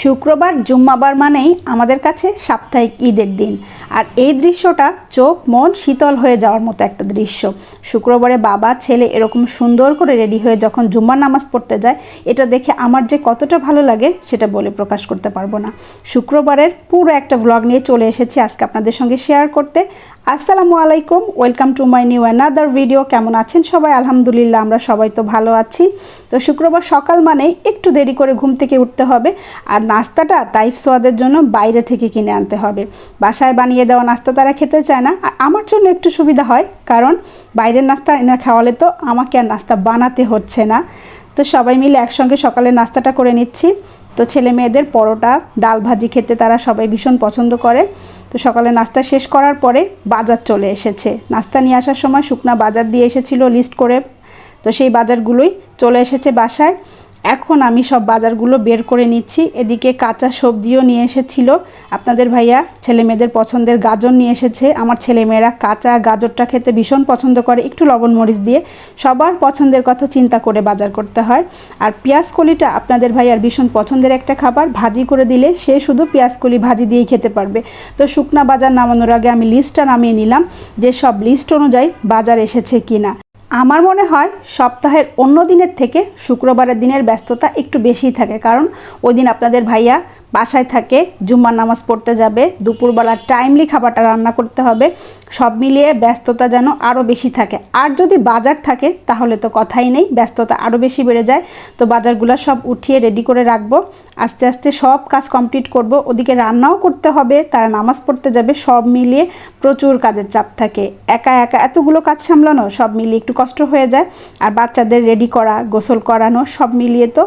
শুক্রবার জুম্মাবার মানেই আমাদের কাছে সাপ্তাহিক ঈদের দিন। আর এই দৃশ্যটা চোখ মন শীতল হয়ে যাওয়ার মতো একটা দৃশ্য। শুক্রবারে বাবা, ছেলে এরকম সুন্দর করে রেডি হয়ে যখন জুম্মার নামাজ পড়তে যায়, এটা দেখে আমার যে কতটা ভালো লাগে সেটা বলে প্রকাশ করতে পারব না। শুক্রবারের পুরো একটা ব্লগ নিয়ে চলে এসেছি। আজকে আপনাদের সঙ্গে শেয়ার করতে। আসসালামু আলাইকুম, welcome to my new another video. কেমন আছেন সবাই? আলহামদুলিল্লাহ, আমরা সবাই তো ভালো আছি। তো শুক্রবার সকাল মানেই একটু দেরি করে ঘুম থেকে উঠতে হবে। আর নাস্তাটা তাইফ সোয়াদের জন্য বাইরে থেকে কিনে আনতে হবে। বাসায় বানিয়ে দেওয়া নাস্তা তারা খেতে চায় না। আর আমার জন্য একটু সুবিধা হয়, কারণ বাইরের নাস্তা এনে খাওয়ালে তো আমাকে আর নাস্তা বানাতে হচ্ছে না। তো সবাই মিলে একসঙ্গে সকালে নাস্তাটা করে নিচ্ছি। তো ছেলে মেয়েদের পরোটা, ডাল ভাজি খেতে তারা সবাই ভীষণ পছন্দ করে। তো সকালে নাস্তা শেষ করার পরে বাজার চলে এসেছে। নাস্তা নিয়ে আসার সময় শুকনা বাজার দিয়ে এসেছিল লিস্ট করে। তো সেই বাজারগুলোই চলে এসেছে বাসায়। এখন আমি সব বাজারগুলো বের করে নিচ্ছি। এদিকে কাঁচা সবজিও নিয়ে এসেছিল। আপনাদের ভাইয়া ছেলে মেয়েদের পছন্দের গাজর নিয়ে এসেছে। আমার ছেলেমেয়েরা কাঁচা গাজরটা খেতে ভীষণ পছন্দ করে। একটু লবণ মরিচ দিয়ে সবার পছন্দের কথা চিন্তা করে বাজার করতে হয়। আর পেঁয়াজ কলিটা আপনাদের ভাইয়ার ভীষণ পছন্দের একটা খাবার। ভাজি করে দিলে সে শুধু পেঁয়াজ কলি ভাজি দিয়েই খেতে পারবে। তো শুকনা বাজার নামানোর আগে আমি লিস্টটা নামিয়ে নিলাম যে সব লিস্ট অনুযায়ী বাজার এসেছে কিনা। আমার মনে হয় সপ্তাহের অন্য দিনের থেকে শুক্রবারের দিনের ব্যস্ততা একটু বেশিই থাকে। কারণ ওই দিন আপনাদের ভাইয়া বাসায় থাকে, জুম্মার নামাজ পড়তে যাবে দুপুরবেলা টাইমলি খাবারটা রান্না করতে হবে, সব মিলিয়ে ব্যস্ততা যেন আরও বেশি থাকে। আর যদি বাজার থাকে, তাহলে তো কথাই নেই, ব্যস্ততা আরও বেশি বেড়ে যায়। তো বাজারগুলো সব উঠিয়ে রেডি করে রাখব। আস্তে আস্তে সব কাজ কমপ্লিট করব। ওদিকে রান্নাও করতে হবে, তারা নামাজ পড়তে যাবে, সব মিলিয়ে প্রচুর কাজের চাপ থাকে। একা একা এতগুলো কাজ সামলানো, সব মিলিয়ে একটু কষ্ট হয়ে যায়। আর বাচ্চাদের রেডি করা, গোসল করানো সব মিলিয়ে তো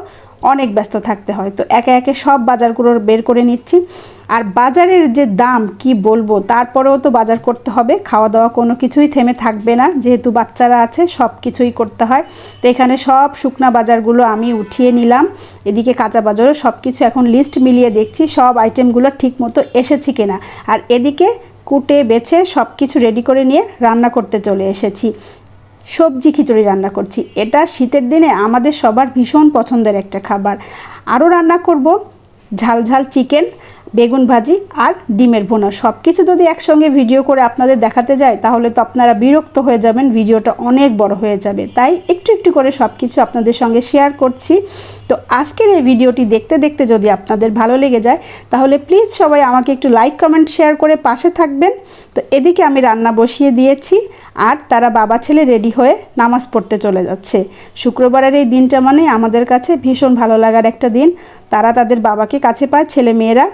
অনেক ব্যস্ত থাকতে হয়। তো একে একে সব বাজারগুলো বের করে নিচ্ছি। আর বাজারের যে দাম, কি বলব? তারপরেও তো বাজার করতে হবে। খাওয়া দাওয়া কোনো কিছুই থেমে থাকবে না। যেহেতু বাচ্চারা আছে, সব কিছুই করতে হয়। তো এখানে সব শুকনা বাজারগুলো আমি উঠিয়ে নিলাম। এদিকে কাঁচা বাজারও সব কিছু এখন লিস্ট মিলিয়ে দেখছি। সব আইটেমগুলো ঠিক মতো এসেছে কিনা। আর এদিকে কুটে, বেছে সব কিছু রেডি করে নিয়ে রান্না করতে চলে এসেছি। সবজি খিচুড়ি রান্না করছি। এটা শীতের দিনে আমাদের সবার ভীষণ পছন্দের একটা খাবার। আরও রান্না করব ঝাল ঝাল চিকেন, বেগুন ভাজি আর ডিমের ভোনা। সব কিছু যদি একসঙ্গে ভিডিও করে আপনাদের দেখাতে যায়, তাহলে তো আপনারা বিরক্ত হয়ে যাবেন, ভিডিওটা অনেক বড় হয়ে যাবে। তাই একটু একটু করে সব কিছু আপনাদের সঙ্গে শেয়ার করছি। তো আজকের এই ভিডিওটি দেখতে দেখতে যদি আপনাদের ভালো লেগে যায়, তাহলে প্লিজ সবাই আমাকে একটু লাইক কমেন্ট শেয়ার করে পাশে থাকবেন। তো এদিকে আমি রান্না বসিয়ে দিয়েছি, আর তারা বাবা ছেলে রেডি হয়ে নামাজ পড়তে চলে যাচ্ছে। শুক্রবারের এই দিনটা মানে আমাদের কাছে ভীষণ ভালো লাগার একটা দিন। তারা তাদের বাবাকে কাছে পায়, ছেলে মেয়েরা।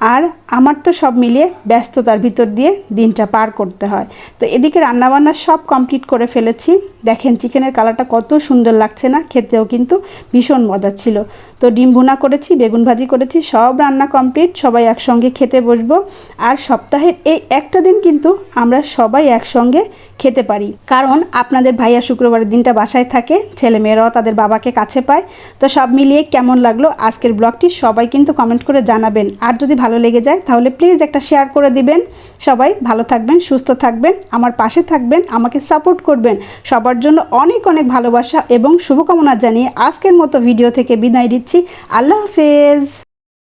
আর আমার তো সব মিলিয়ে ব্যস্ততার ভিতর দিয়ে দিনটা পার করতে হয়। তো এদিকে রান্নাবান্না সব কমপ্লিট করে ফেলেছি। দেখেন চিকেনের কালারটা কত সুন্দর লাগছে না? খেতেও কিন্তু ভীষণ মজা ছিল। তো ডিম ভুনা করেছি, বেগুন ভাজি করেছি, সব রান্না কমপ্লিট সবাই একসঙ্গে খেতে বসবো। আর সপ্তাহের এই একটা দিন কিন্তু আমরা সবাই একসঙ্গে খেতে পারি। কারণ আপনাদের ভাইয়া শুক্রবারের দিনটা বাসায় থাকে, ছেলে মেয়েরাও তাদের বাবাকে কাছে পায়। তো সব মিলিয়ে কেমন লাগল আজকের ব্লগটি সবাই কিন্তু কমেন্ট করে জানাবেন। আর যদি ভালো লেগে যায় তাহলে প্লিজ একটা শেয়ার করে দিবেন। সবাই ভালো থাকবেন, সুস্থ থাকবেন, আমার পাশে থাকবেন, আমাকে সাপোর্ট করবেন। সবার জন্য অনেক অনেক ভালোবাসা এবং শুভকামনা জানিয়ে আজকের মতো ভিডিও থেকে বিদায় দিচ্ছি। আল্লাহ হাফেজ।